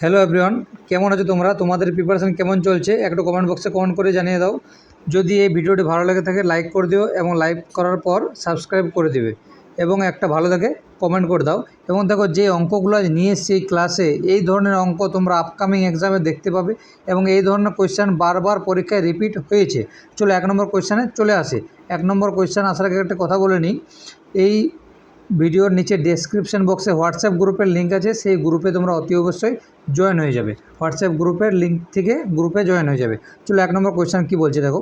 Hello everyone কেমন আছো তোমরা? তোমাদের প্রিপারেশন কেমন চলছে? একটু কমেন্ট বক্সে কমেন্ট করে জানিয়ে দাও। যদি এই ভিডিওটি ভালো লেগে থাকে লাইক করে দিও এবং লাইক করার পর সাবস্ক্রাইব করে দিবে। এবং একটা ভালো থাকে কমেন্ট করে দাও। এবং দেখো, যে অঙ্কগুলো আজ নিয়ে এসছি এই ক্লাসে এই ধরনের অঙ্ক তোমরা আপকামিং এক্সামে দেখতে পাবে এবং এই ধরনের কোয়েশ্চেন বারবার পরীক্ষায় রিপিট হয়েছে। চলো, এক নম্বর কোয়েশ্চানে চলে আসে। এক নম্বর কোয়েশ্চেন আসার আগে একটা কথা বলে নিই। এই ভিডিওর নিচে ডেসক্রিপশন বক্সে হোয়াটসঅ্যাপ গ্রুপের লিঙ্ক আছে, সেই গ্রুপে তোমরা অতি অবশ্যই জয়েন হয়ে যাবে। হোয়াটসঅ্যাপ গ্রুপের লিঙ্ক থেকে গ্রুপে জয়েন হয়ে যাবে। চলো এক নম্বর কোয়েশ্চেন কী বলছে দেখো।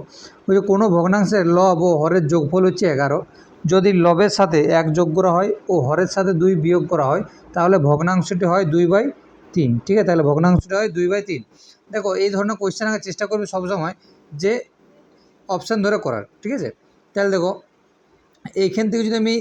ওই যে কোনো ভগ্নাংশের লব ও হরের যোগফল হচ্ছে এগারো। যদি লবের সাথে এক যোগ করা হয় ও হরের সাথে দুই বিয়োগ করা হয়, তাহলে ভগ্নাংশটি হয় দুই বাই তিন। ঠিক আছে? তাহলে ভগ্নাংশটি হয় দুই বাই তিন। দেখো, এই ধরনের কোয়েশ্চেন আগে চেষ্টা করবে সবসময় যে অপশান ধরে করার। ঠিক আছে? তাহলে দেখো, এইখান থেকে যদি আমি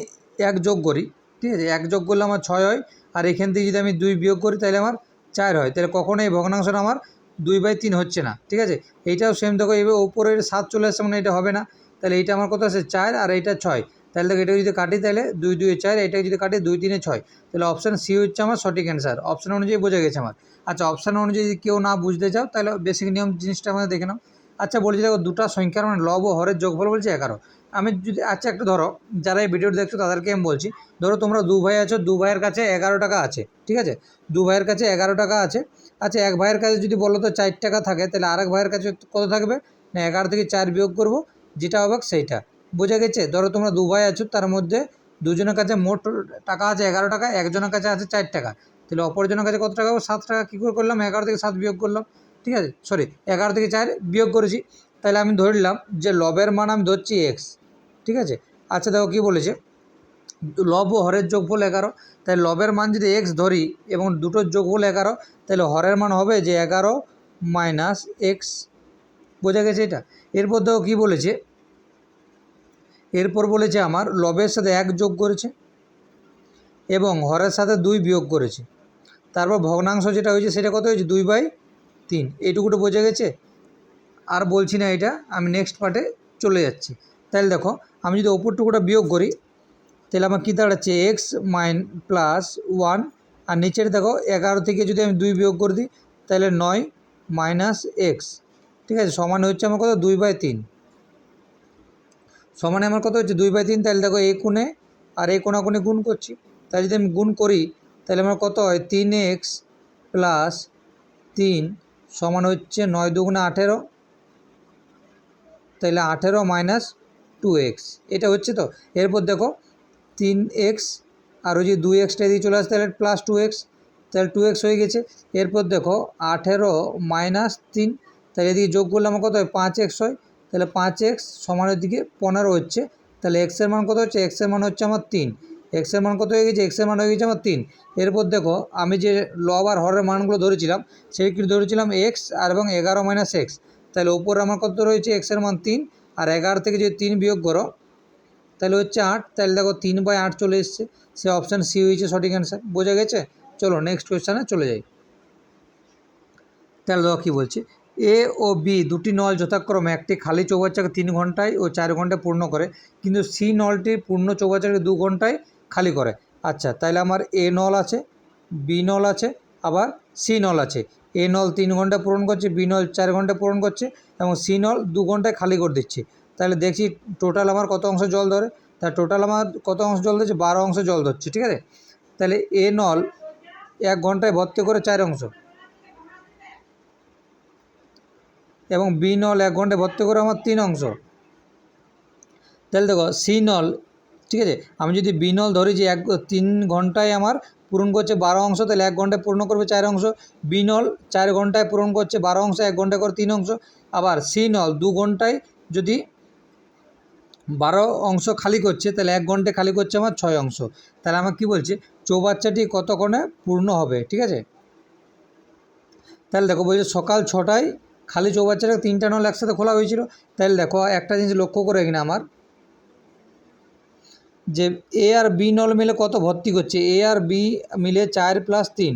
এক যোগ করি, ঠিক আছে? এক যোগ করলে আমার ছয় হয়, আর এখান থেকে যদি আমি দুই বিয়োগ করি, তাহলে আমার চার হয়। তাহলে কখনো এই ভগ্নাংশটা আমার দুই বাই তিন হচ্ছে না, ঠিক আছে? এইটাও সেম দেখো এবার ওপরের সাত চলে আসছে মানে এটা হবে না। তাহলে এইটা আমার কত আছে? চার, আর এইটা ছয়। তাহলে দেখো এটা যদি কাটি, তাহলে দুই দুই, চার এটা যদি কাটি, দুই, তিনে ছয়। তাহলে অপশান সি হচ্ছে আমার সঠিক অ্যান্সার অপশান অনুযায়ী বোঝা গেছে আমার। আচ্ছা অপশান অনুযায়ী যদি কেউ না বুঝতে চাও, তাহলে বেসিক নিয়ম জিনিসটা আমাদের দেখে নাও। আচ্ছা বলছি দেখো, দুটো সংখ্যার মানে লব ও হরের যোগফল বলছে এগারো। আমি যদি আচ্ছা একটা ধরো, যারা এই ভিডিওটা দেখছ তাদেরকে আমি বলছি, ধরো তোমরা দু ভাই আছো, দু ভাইয়ের কাছে এগারো টাকা আছে, ঠিক আছে? দু ভাইয়ের কাছে এগারো টাকা আছে আচ্ছা এক ভাইয়ের কাছে যদি বলো তো চার টাকা থাকে, তাহলে আরেক ভাইয়ের কাছে কত থাকবে? না, এগারো থেকে চার বিয়োগ করব, যেটা হবে সেইটা। বোঝা গেছে? ধরো তোমরা দু ভাই আছো, তার মধ্যে দুজনের কাছে মোট টাকা আছে এগারো টাকা, একজনের কাছে আছে চার টাকা। তাহলে অপরজনের কাছে কত টাকা হবে? সাত টাকা, কী করে করলাম? এগারো থেকে সাত বিয়োগ করলাম, ঠিক আছে? সরি এগারো থেকে চার বিয়োগ করেছি। তাহলে আমি ধরলাম যে লবের মান আমি ধরছি এক্স ঠিক আছে? আচ্ছা দেখো কী বলেছে? লব ও হরের যোগফল এগারো। তাই লবের মান যদি এক্স ধরি এবং দুটোর যোগ যোগফল এগারো, তাহলে হরের মান হবে যে এগারো মাইনাস এক্স বোঝা গেছে এটা? এরপর দেখো কী বলেছে? এরপর বলেছে আমার, লবের সাথে এক যোগ করেছে এবং হরের সাথে দুই বিয়োগ করেছে। তারপর ভগ্নাংশ যেটা হয়েছে সেটা কত হয়েছে? দুই বাই তিন। এইটুকুটা বোঝা গেছে? আর বলছি না এটা, আমি নেক্সট পার্টে চলে যাচ্ছি। তাহলে দেখো, আমি যদি ওপর টুকুটা বিয়োগ করি, তাহলে আমার কী দাঁড়াচ্ছে? এক্স মাইন প্লাস ওয়ান আর নিচের দেখো, এগারো থেকে যদি আমি দুই বিয়োগ করে দিই, তাহলে নয় মাইনাস এক্স ঠিক আছে, সমান হচ্ছে আমার কত? দুই বাই তিন। সমানে আমার কত হচ্ছে? দুই বাই তিন, তাহলে দেখো এই কোণে, আর এই কোণাকুণে গুণ করছি। তাই যদি আমি গুণ করি, তাহলে আমার কত হয়? তিন এক্স প্লাস তিন সমান হচ্ছে নয় দুগুণে আঠেরো। তাহলে আঠেরো মাইনাস টু এক্স এটা হচ্ছে তো? এরপর দেখো তিন এক্স আর ওই যে দুই এক্সটা দিয়ে চলে আসছে, তাহলে প্লাস টু এক্স তাহলে টু এক্স হয়ে গেছে। এরপর দেখো, আঠেরো মাইনাস তিন, তাহলে এদিকে যোগ করলে আমার কত হয়? পাঁচ এক্স হয়। তাহলে পাঁচ এক্স সমানের দিকে পনেরো হচ্ছে। তাহলে এক্সের মান কত হচ্ছে? এক্সের মান হচ্ছে আমার তিন। এক্সের মান কত হয়ে গেছে? এক্সের মান হয়ে গেছে আমার তিন। এরপর দেখো, আমি যে লব আর হরের মানগুলো ধরেছিলাম কি ধরেছিলাম? এক্স আর এবং এগারো মাইনাস এক্স তাহলে ওপরে আমার কত রয়েছে? এক্সের মান তিন। আর এগারো থেকে যদি তিন বিয়োগ করো, তাহলে হচ্ছে আট। তাহলে দেখো তিন বাই আট চলে এসছে। সে অপশান সি হয়েছে, সঠিক অ্যান্সার বোঝা গেছে? চলো নেক্সট কোয়েশ্চানে চলে যাই। তাহলে দেখো কী বলছে? এ ও বি দুটি নল যথাক্রমে, একটি খালি চৌবাচ্চাকে তিন ঘন্টায় ও চার ঘন্টায় পূর্ণ করে, কিন্তু সি নলটি পূর্ণ চৌবাচ্চাকে দু ঘন্টায় খালি করে। আচ্ছা তাহলে আমার এ নল আছে বি নল আছে, আবার সি নল আছে। এ নল তিন ঘণ্টা পূরণ করছে, বি নল চার ঘণ্টা পূরণ করছে এবং সি নল দু ঘন্টায় খালি করে দিচ্ছে। তাহলে দেখছি টোটাল আমার কত অংশ জল ধরে? তা টোটাল আমার কত অংশ জল ধরছে? বারো অংশ জল ধরছে, ঠিক আছে? তাহলে এ নল এক ঘন্টায় ভর্তি করে চার অংশ। এবং বি নল এক ঘন্টায় ভর্তি করে আমার তিন অংশ। তাহলে দেখো, সি নল, ঠিক আছে? আমি যদি বি নল ধরি যে এক, তিন ঘন্টায় আমার পূরণ করছে বারো অংশ, তাহলে এক ঘন্টায় পূর্ণ করবে চার অংশ। বি নল চার ঘন্টায় পূরণ করছে বারো অংশ, এক ঘন্টায় করে তিন অংশ। আবার সি নল দু ঘন্টায় যদি বারো অংশ খালি করছে, তাহলে এক ঘন্টায় খালি করছে আমার ছয় অংশ। তাহলে আমার কী বলছে? চৌবাচ্চাটি কতক্ষণে পূর্ণ হবে? ঠিক আছে? তাহলে দেখো, বলছে সকাল ছটায় খালি চৌবাচ্চাটা তিনটা নল একসাথে খোলা হয়েছিল। তাহলে দেখো, একটা জিনিস লক্ষ্য করে কিনা আমার। যে এ আর বি নল মিলে কত ভর্তি করছে? এ আর বি মিলে চার প্লাস তিন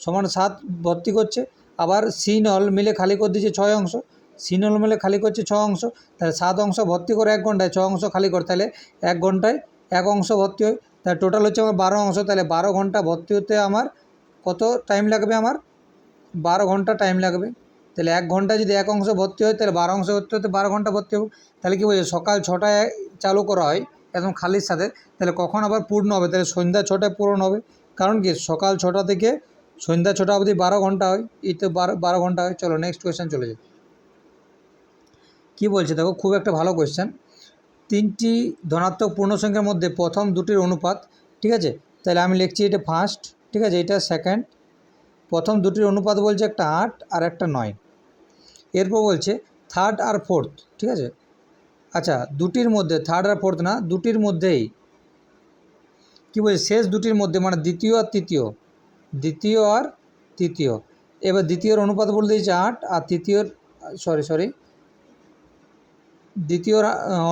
সমান সাত ভর্তি করছে। আবার সি নল মিলে খালি করে দিচ্ছে ছয় অংশ। সি নল মিলে খালি করছে ছ অংশ। তাহলে সাত অংশ ভর্তি করে এক ঘন্টায় ছ অংশ খালি করে। তাহলে এক ঘন্টায় এক অংশ ভর্তি হয়। তাহলে টোটাল হচ্ছে আমার বারো অংশ। তাহলে বারো ঘণ্টা ভর্তি হতে আমার কত টাইম লাগবে আমার? বারো ঘণ্টা টাইম লাগবে। তাহলে এক ঘণ্টা যদি এক অংশ ভর্তি হয়, তাহলে বারো অংশ ভর্তি হতে বারো ঘণ্টা ভর্তি হবে। তাহলে কী বলছে? সকাল ছটায় চালু করা হয়। একদম খালির সাথে, তাহলে কখন আবার পূর্ণ হবে? তাহলে সন্ধ্যা ছটায় পূরণ হবে। কারণ কি? সকাল ছটা থেকে সন্ধ্যা ছটা অবধি বারো ঘণ্টা হয়, এই তো বারো বারো ঘণ্টা হয়। চলো নেক্সট কোয়েশ্চেন চলে যাই। কী বলছে? দেখো, খুব একটা ভালো কোয়েশ্চেন তিনটি ধনাত্মক পূর্ণ সংখ্যার মধ্যে প্রথম দুটির অনুপাত, ঠিক আছে? তাহলে আমি লিখছি এটা ফার্স্ট ঠিক আছে? এটা সেকেন্ড প্রথম দুটির অনুপাত বলছে একটা আট আর একটা নয়। এরপর বলছে থার্ড আর ফোর্থ ঠিক আছে? আচ্ছা দুটির মধ্যে থার্ড আর ফোর্থ না, দুটির মধ্যেই, কী বলছে শেষ দুটির মধ্যে মানে দ্বিতীয় আর তৃতীয়, দ্বিতীয় আর তৃতীয়। এবার দ্বিতীয়র অনুপাত বলে দিয়েছে আট, আর তৃতীয়র সরি সরি দ্বিতীয়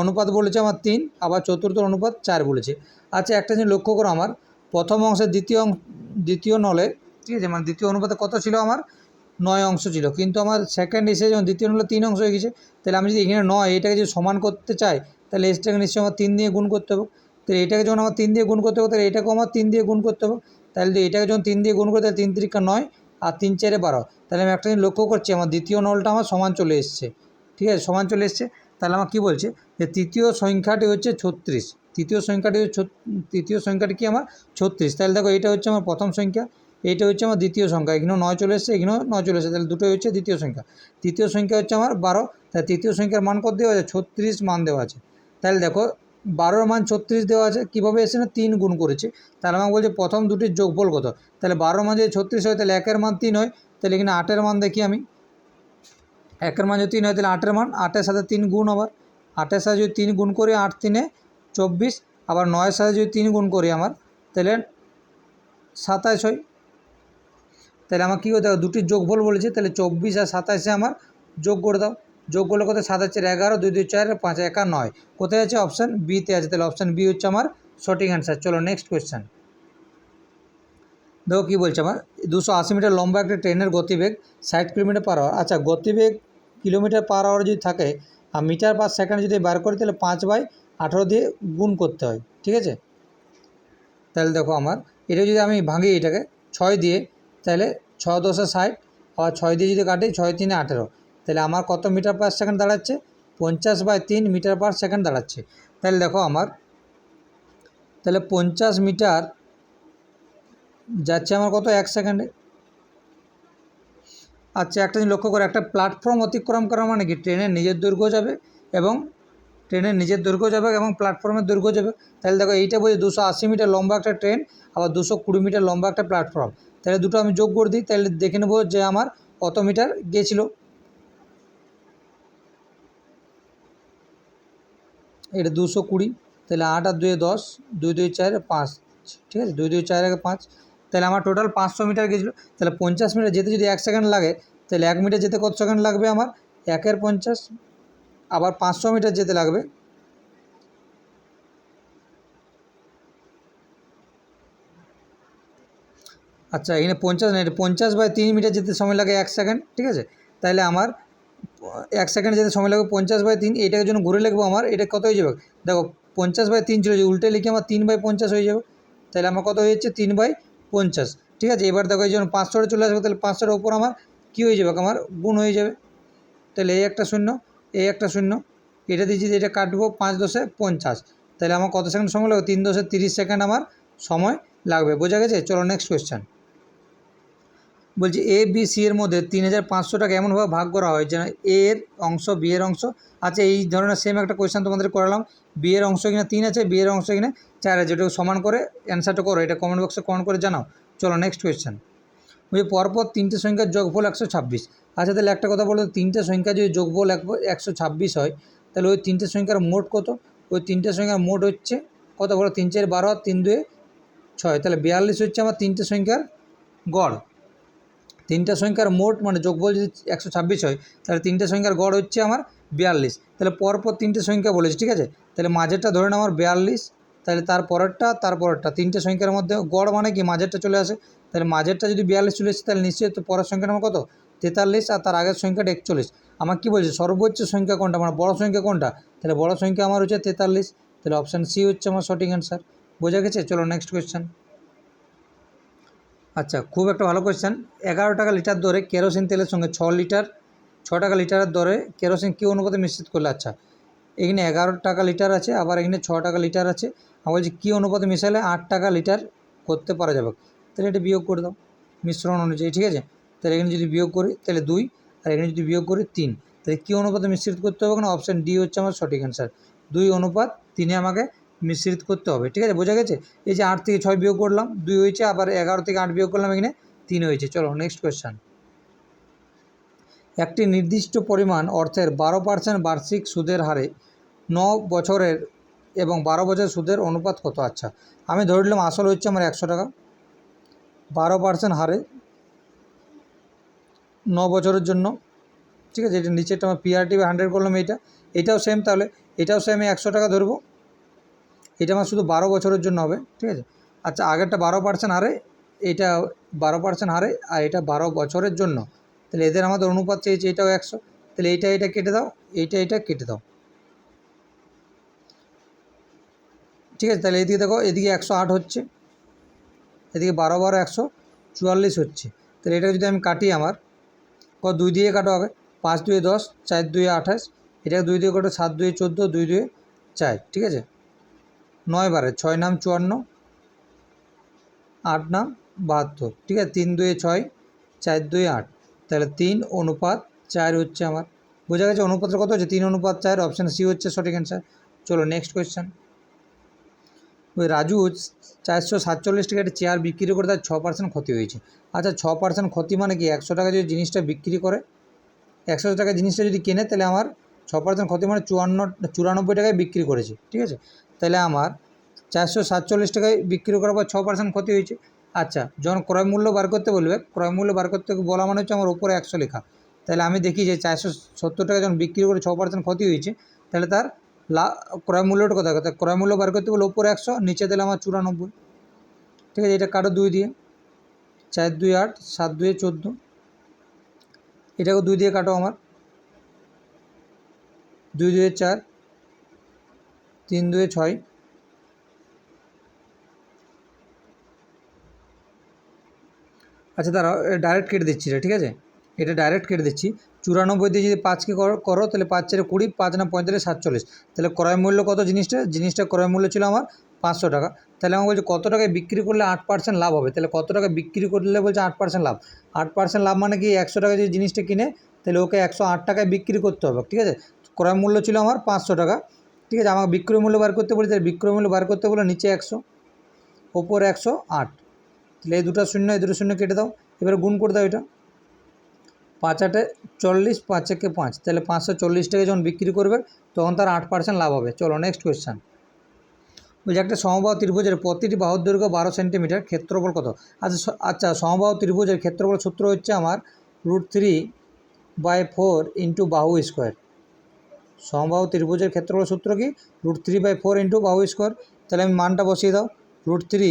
অনুপাত বলেছে আমার তিন, আবার চতুর্থ অনুপাত চার বলেছে। আচ্ছা একটা জিনিস লক্ষ্য করো আমার, প্রথম অংশের দ্বিতীয় দ্বিতীয় নলে, ঠিক আছে মানে দ্বিতীয় অনুপাতে কত ছিল আমার? নয় অংশ ছিল, কিন্তু আমার সেকেন্ড এসে যখন দ্বিতীয় নলে তিন অংশ হয়ে গেছে তাহলে আমি যদি এখানে নয়, এটাকে যদি সমান করতে চাই, তাহলে এসটাকে নিশ্চয়ই আমার তিন দিয়ে গুণ করতে হবে। তাহলে এটাকে যখন আমার তিন দিয়ে গুণ করতে হবে, তাহলে এটাকেও আমার তিন দিয়ে গুণ করতে হবে। তাহলে যদি এটাকে যখন তিন দিয়ে গুণ করতে তাহলে তিন তিরিকা নয় আর তিন চারে বারো। তাহলে আমি একটা জিনিস লক্ষ্য করছি, আমার দ্বিতীয় নলটা আমার সমান চলে এসছে। ঠিক আছে, সমান চলে এসছে। তাহলে আমার কী বলছে? যে তৃতীয় সংখ্যাটি হচ্ছে ছত্রিশ। তৃতীয় সংখ্যাটি তৃতীয় সংখ্যাটি কি আমার? ছত্রিশ। তাহলে দেখো, এটা হচ্ছে আমার প্রথম সংখ্যা। এইটা হচ্ছে আমার দ্বিতীয় সংখ্যা। এখানেও নয় চলে এসছে, এখানেও নয় চলে এসেছে। তাহলে দুটোই হচ্ছে দ্বিতীয় সংখ্যা। তৃতীয় সংখ্যা হচ্ছে আমার বারো। তাই তৃতীয় সংখ্যার মান কত দেওয়া আছে? ছত্রিশ মান দেওয়া আছে। তাহলে দেখো, বারোর মান ছত্রিশ দেওয়া আছে, কীভাবে এসে না? তিন গুণ করেছে। তাহলে আমাকে বলছে প্রথম দুটির যোগফল কত? তাহলে বারোর মান যদি ছত্রিশ হয়, তাহলে একের মান তিন হয়। তাহলে এখানে আটের মান দেখি আমি। একের মান যদি তিন হয়, তাহলে আটের মান। আটের সাথে তিন গুণ আবার। আটের সাথে যদি তিন গুণ করি, আট তিনে চব্বিশ। আবার নয়ের সাথে যদি তিন গুণ করি আমার, তাহলে সাতাশ হয়। তাহলে আমার কী করতে হবে? দুটির যোগফল বলেছে, তাহলে চব্বিশ আর সাতাশে আমার যোগ করে দাও। যোগ করলে কত? সাতাশের এগারো, দুই দুই চার, পাঁচ একা নয়। কোথায় আছে অপশান বিতে আছে। তাহলে অপশান বি হচ্ছে আমার সঠিক অ্যান্সার চলো নেক্সট কোয়েশ্চেন দেখো কী বলছে আমার? দুশো আশি মিটার লম্বা একটা ট্রেনের গতিবেগ ষাট কিলোমিটার পার আওয়ার আচ্ছা গতিবেগ কিলোমিটার পার আওয়ার যদি থাকে, আর মিটার পার সেকেন্ড যদি বার করি, তাহলে পাঁচ বাই আঠেরো দিয়ে গুণ করতে হয়। ঠিক আছে? তাহলে দেখো আমার, এটা যদি আমি ভাঙি এটাকে, ছয় দিয়ে তাহলে ছ দশে ষাট, আর ছয় দিয়ে যদি কাটি, ছয় তিনে আঠেরো। তাহলে আমার কত মিটার পার সেকেন্ড দাঁড়াচ্ছে? পঞ্চাশ বাই তিন মিটার পার সেকেন্ড দাঁড়াচ্ছে। তাহলে দেখো আমার, তাহলে পঞ্চাশ মিটার যাচ্ছে আমার কত? এক সেকেন্ডে। আচ্ছা একটা জিনিস লক্ষ্য করে, একটা প্ল্যাটফর্ম অতিক্রম করা মানে কি? ট্রেনের নিজের দৈর্ঘ্য যাবে এবং ট্রেনের নিজের দৈর্ঘ্য যাবে এবং প্ল্যাটফর্মের দৈর্ঘ্য যাবে। তাহলে দেখো এইটা বলছে দুশো আশি মিটার লম্বা একটা ট্রেন, আবার দুশো কুড়ি মিটার লম্বা একটা প্ল্যাটফর্ম। তাহলে দুটো আমি যোগ করে দিই, তাহলে দেখে নেব যে আমার কত মিটার গিয়েছিল। এটা দুশো কুড়ি, তাহলে আট আর দুয়ে দশ, দুই দুই চার পাঁচ, ঠিক আছে? দুই দুই চার আগে পাঁচ, তাহলে আমার টোটাল পাঁচশো মিটার গেছিল তাহলে পঞ্চাশ মিটার যেতে যদি এক সেকেন্ড লাগে, তাহলে এক মিটার যেতে কত সেকেন্ড লাগবে আমার? একের পঞ্চাশ, আবার পাঁচশো মিটার যেতে লাগবে আচ্ছা এখানে পঞ্চাশ না, এটা পঞ্চাশ বাই তিন মিটার যেতে সময় লাগে এক সেকেন্ড, ঠিক আছে? তাহলে আমার, এক সেকেন্ড যেতে সময় লাগবে পঞ্চাশ বাই তিন, এটাকে জন্য ঘুরে লিখব আমার, এটা কত হয়ে যাবে? দেখো, পঞ্চাশ বাই তিন যে উল্টে লিখে আমার তিন বাই পঞ্চাশ হয়ে যাবে। তাহলে আমার কত হয়ে যাচ্ছে? তিন বাই পঞ্চাশ, ঠিক আছে? এবার দেখো, এই যখন পাঁচশোটা চলে আসবে, তাহলে পাঁচশোটার ওপর আমার কী হয়ে যাবে? আমার গুণ হয়ে যাবে। তাহলে এই একটা শূন্য এই একটা শূন্য, এটা যদি এটা কাটবো পাঁচ দশে পঞ্চাশ, তাহলে আমার কত সেকেন্ড সময় লাগবে? তিন দশে তিরিশ সেকেন্ড আমার সময় লাগবে, বোঝা গেছে? চলো নেক্সট কোয়েশ্চেন বলছি এ বি সি এর মধ্যে তিন হাজার পাঁচশো টাকা এমনভাবে ভাগ করা হয় যেন এর অংশ বি এর অংশ। আচ্ছা এই ধরনের সেম একটা কোয়েশ্চেন তোমাদের করালাম। বি এর অংশ কিনা তিন আছে বি এর অংশ কিনা চার আছে যেটা সমান করে অ্যান্সারটা করো, এটা কমেন্ট বক্সে কমেন্ট করে জানাও। চলো নেক্সট কোয়েশ্চেন বলছি, পরপর তিনটে সংখ্যার যোগফল একশো ছাব্বিশ। আচ্ছা তাহলে একটা কথা বলো তিনটে সংখ্যা যদি যোগফল এক একশো ছাব্বিশ হয়, তাহলে ওই তিনটে সংখ্যার মোট কত? ওই তিনটে সংখ্যার মোট হচ্ছে কত বলো? তিন চার বারো তিন দুয়ে ছয়। তাহলে বিয়াল্লিশ হচ্ছে আমার তিনটে সংখ্যার গড়। তিনটা সংখ্যার মোট মানে যোগফল যদি একশো ছাব্বিশ হয়, তাহলে তিনটে সংখ্যার গড় হচ্ছে আমার বিয়াল্লিশ। তাহলে পরপর তিনটে সংখ্যা বলেছি, ঠিক আছে? তাহলে মাঝেরটা ধরে নাও আমার বিয়াল্লিশ, তাহলে তার পরেরটা তার পরেরটা তিনটে সংখ্যার মধ্যে গড় মানে কি? মাঝেরটা চলে আসে। তাহলে মাঝেরটা যদি বিয়াল্লিশ চলে আসে, তাহলে নিশ্চয়ই তো পরের সংখ্যাটা আমার কত? তেতাল্লিশ, আর তার আগের সংখ্যাটা একচল্লিশ। আমার কী বলছে? সর্বোচ্চ সংখ্যা কোনটা? মানে বড় সংখ্যা কোনটা? তাহলে বড় সংখ্যা আমার হচ্ছে তেতাল্লিশ। তাহলে অপশান সি হচ্ছে আমার সঠিক অ্যান্সার বোঝা গেছে? চলো নেক্সট কোয়েশ্চেন আচ্ছা খুব একটা ভালো কোয়েশ্চেন এগারো টাকা লিটার দরে কেরোসিন তেলের সঙ্গে ছ লিটার, ছ টাকা লিটারের দরে কেরোসিন কী অনুপাতে মিশ্রিত করলে? আচ্ছা এখানে এগারো টাকা লিটার আছে, আবার এখানে ছ টাকা লিটার আছে। আমি বলছি, কী অনুপাতে মিশালে আট টাকা লিটার করতে পারা যাবে? তাহলে এটা বিয়োগ করে দাও, মিশ্রণ অনুযায়ী, ঠিক আছে? তাহলে এখানে যদি বিয়োগ করি, তাহলে দুই, আর এখানে যদি বিয়োগ করি, তিন। তাহলে কী অনুপাতে মিশ্রিত করতে হবে? না অপশান ডি হচ্ছে আমার সঠিক অ্যান্সার দুই অনুপাত, তিনে আমাকে মিশ্রিত করতে হবে, ঠিক আছে? বোঝা গেছে? এই যে আট থেকে ছয় বিয়োগ করলাম, দুই হয়েছে, আবার এগারো থেকে আট বিয়োগ করলাম এখানে, তিন হয়েছে। চলো নেক্সট কোয়েশ্চান একটি নির্দিষ্ট পরিমাণ অর্থের বারো পার্সেন্ট বার্ষিক সুদের হারে ন বছরের এবং বারো বছরের সুদের অনুপাত কত? আচ্ছা আমি ধরে নিলাম আসল হচ্ছে আমার একশো টাকা। বারো পার্সেন্ট হারে ন বছরের জন্য, ঠিক আছে? এটা নিচেরটা আমার পিআরটি হান্ড্রেড করলাম এইটা, এটাও সেম তাহলে, এটাও সেম একশো টাকা ধরবো। এটা আমার শুধু বারো বছরের জন্য হবে, ঠিক আছে? আচ্ছা আগেরটা বারো পার্সেন্ট হারে, এটা বারো পার্সেন্ট হারে, আর এটা বারো বছরের জন্য। তাহলে এদের আমাদের অনুপাত চেয়েছে এটাও একশো। তাহলে এইটা এটা কেটে দাও, এইটা এটা কেটে দাও। ঠিক আছে, তাহলে এদিকে দেখো, এদিকে একশো আট হচ্ছে। এদিকে বারো বারো একশো চুয়াল্লিশ হচ্ছে। তাহলে এটা যদি আমি কাটি আমার, কত, দুই দিয়ে কাটো আগে? পাঁচ দুয়ে দশ, চার দুয়ে আঠাশ, এটাকে দুই দিয়ে কাটো সাত দুয়ে চোদ্দ, দুই দুয়ে চার, ঠিক আছে? নয় বারে, ছয় নাম চুয়ান্ন, আট নাম বাহাত্তর। ঠিক আছে, তিন দুয়ে ছয়, চার দুয়ে আট। তাহলে তিন অনুপাত চার হচ্ছে আমার। বোঝা গেছে অনুপাতটা কত হচ্ছে? তিন অনুপাত চার অপশান সি হচ্ছে সঠিক অ্যান্সার চলো নেক্সট কোয়েশ্চেন ওই রাজু চারশো সাতচল্লিশ টাকা একটা চেয়ার বিক্রি করে তার ছ পার্সেন্ট ক্ষতি হয়েছে। আচ্ছা ছ পার্সেন্ট ক্ষতি মানে কি? একশো টাকা যদি জিনিসটা বিক্রি করে, একশো টাকা জিনিসটা যদি কেনে, তাহলে আমার ছ পার্সেন্ট ক্ষতি মানে চুয়ান্ন, চুরানব্বই টাকায় বিক্রি করেছে। ঠিক আছে? তাহলে আমার চারশো সাতচল্লিশ টাকায় বিক্রি করার পর ছ পার্সেন্ট ক্ষতি হয়েছে। আচ্ছা যখন ক্রয় মূল্য বার করতে বলবে, ক্রয় মূল্য বার করতে বলা মানে হচ্ছে আমার ওপরে একশো লেখা। তাহলে আমি দেখি যে চারশো সত্তর টাকা যখন বিক্রি করে ছ পার্সেন্ট ক্ষতি হয়েছে, তাহলে তার লা, ক্রয় মূল্যটা কোথায় কোথায় ক্রয় মূল্য বার করতে বলে উপরে একশো, নিচে দিলে আমার চুরানব্বই। ঠিক আছে, এটা কাটো দুই দিয়ে। চার দুই আট, সাত দুয়ে চোদ্দ। এটাকে দুই দিয়ে কাটো আমার। দুই দুয়ে চার তিন দুয়ে ছয়। আচ্ছা দাঁড়াও ডাইরেক্ট কেটে দিচ্ছি এটা ঠিক আছে? এটা ডাইরেক্ট কেটে দিচ্ছি। চুরানব্বই দিয়ে যদি পাঁচকে করো তাহলে পাঁচ চারে কুড়ি, পাঁচ না পঁয়তাল্লিশ, সাতচল্লিশ। তাহলে ক্রয় মূল্য কত জিনিসটা? জিনিসটা ক্রয় মূল্য ছিল আমার পাঁচশো টাকা। তাহলে আমার বলছে, কত টাকায় বিক্রি করলে আট পার্সেন্ট লাভ হবে? তাহলে কত টাকা বিক্রি করলে বলছে আট পার্সেন্ট লাভ? আট পার্সেন্ট লাভ মানে কি? একশো টাকা যদি জিনিসটা কিনে, তাহলে ওকে একশো আট টাকায় বিক্রি করতে হবে, ঠিক আছে? ক্রয় মূল্য ছিল আমার পাঁচশো টাকা। ঠিক আছে, আমাকে বিক্রয় মূল্য বার করতে বলি তাহলে বিক্রয় মূল্য বার করতে বলে নিচে একশো, ওপর একশো আট। তাহলে এই দুটো শূন্য, এই দুটো শূন্য কেটে দাও, এবারে গুণ করে দাও এটা। পাঁচ আটে চল্লিশ, পাঁচ একে পাঁচ, তাহলে পাঁচশো চল্লিশ টাকা যখন বিক্রি করবে, তখন তার আট পার্সেন্ট লাভ হবে। চলো নেক্সট কোয়েশ্চান বলছি একটা সমবাহ ত্রিভুজের প্রতিটি বাহুর দৈর্ঘ্য বারো সেন্টিমিটার, ক্ষেত্রফল কত? আচ্ছা আচ্ছা সমবাহ ত্রিভুজের ক্ষেত্রফল সূত্র হচ্ছে আমার root three by four into বাহু স্কোয়ার সমবাহু ত্রিভুজের ক্ষেত্রফল সূত্র কি? Root three by four into বাহু স্কোয়ার তাহলে আমি মানটা বসিয়ে দাও। রুট থ্রি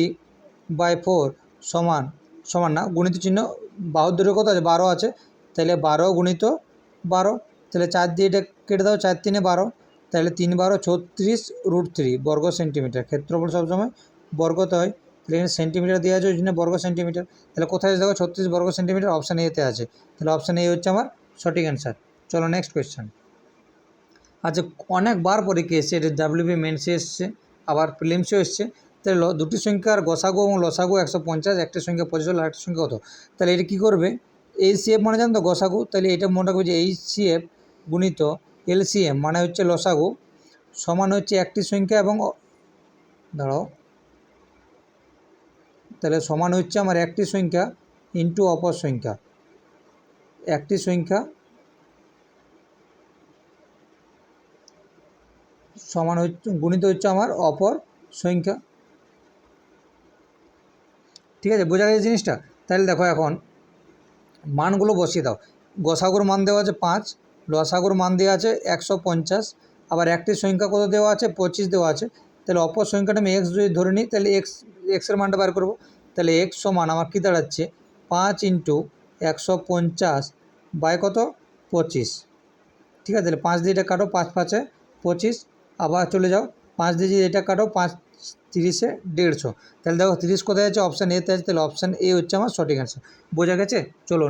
বাই ফোর সমান সমান না, গুণিত চিহ্ন বাহুর কত আছে? বারো আছে। তাহলে বারো গুণিত বারো। তাহলে চার দিয়ে এটা কেটে দাও, চার তিনে বারো। তাহলে তিন বারো, ছত্রিশ রুট থ্রি বর্গ সেন্টিমিটার ক্ষেত্রফল সবসময় বর্গতে হয়। তাহলে এখানে সেন্টিমিটার দেওয়া আছে, ওই জন্য বর্গ সেন্টিমিটার তাহলে কোথায় আছে? দেখো, ছত্রিশ বর্গ সেন্টিমিটার অপশান এতে আছে। তাহলে অপশান এ হচ্ছে আমার সঠিক অ্যান্সার চলো নেক্সট কোয়েশ্চেন আচ্ছা অনেকবার পরীক্ষা এসছে? এটা ডাব্লিউবি মেন্সে এসছে, আবার প্রিলিমসেও এসছে। তাহলে দুটি সংখ্যার গসাগু এবং লসাগু একশো পঞ্চাশ, একটা সংখ্যা পঁচিশ হলো একটা সংখ্যা কত? তাহলে এটা কী করবে? সি মানে জানো তো গসাগু? তাহলে এটা মনে রাখবে যে এইচ সি এফ গুণিত এলসিএম মানে হচ্ছে লসাগু, সমান হচ্ছে একটি সংখ্যা এবং দাঁড়াও। তাহলে সমান হচ্ছে আমার একটি সংখ্যা ইন্টু অপর সংখ্যা। একটি সংখ্যা সমান হচ্ছে, গুণিত হচ্ছে আমার অপর সংখ্যা। ঠিক আছে, বোঝা গেছে জিনিসটা? তাহলে দেখো এখন, মানগুলো বসিয়ে দাও। গসাগুর মান দেওয়া আছে পাঁচ, লসাগুর মান দেওয়া আছে একশো পঞ্চাশ, আবার একটি সংখ্যা কত দেওয়া আছে? পঁচিশ দেওয়া আছে। তাহলে অপর সংখ্যাটা আমি এক্স যদি ধরে নিই, তাহলে এক্স এক্সের মানটা বার করব। তাহলে এক্স সমান আমার কী দাঁড়াচ্ছে? পাঁচ ইন্টু একশো পঞ্চাশ বাই কত? পঁচিশ। ঠিক আছে, তাহলে পাঁচ দিয়ে কাটো, পাঁচ পাঁচে পঁচিশ আবার চলে যাও। পাঁচ দিয়ে এটা কাটো, পাঁচ তিরিশে দেড়শো। তাহলে দেখো তিরিশ কোথায় আছে? অপশান এতে আছে। তাহলে অপশান এ হচ্ছে আমার সঠিক অ্যান্সার বোঝা গেছে? চলো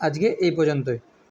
আজকে এই পর্যন্তই।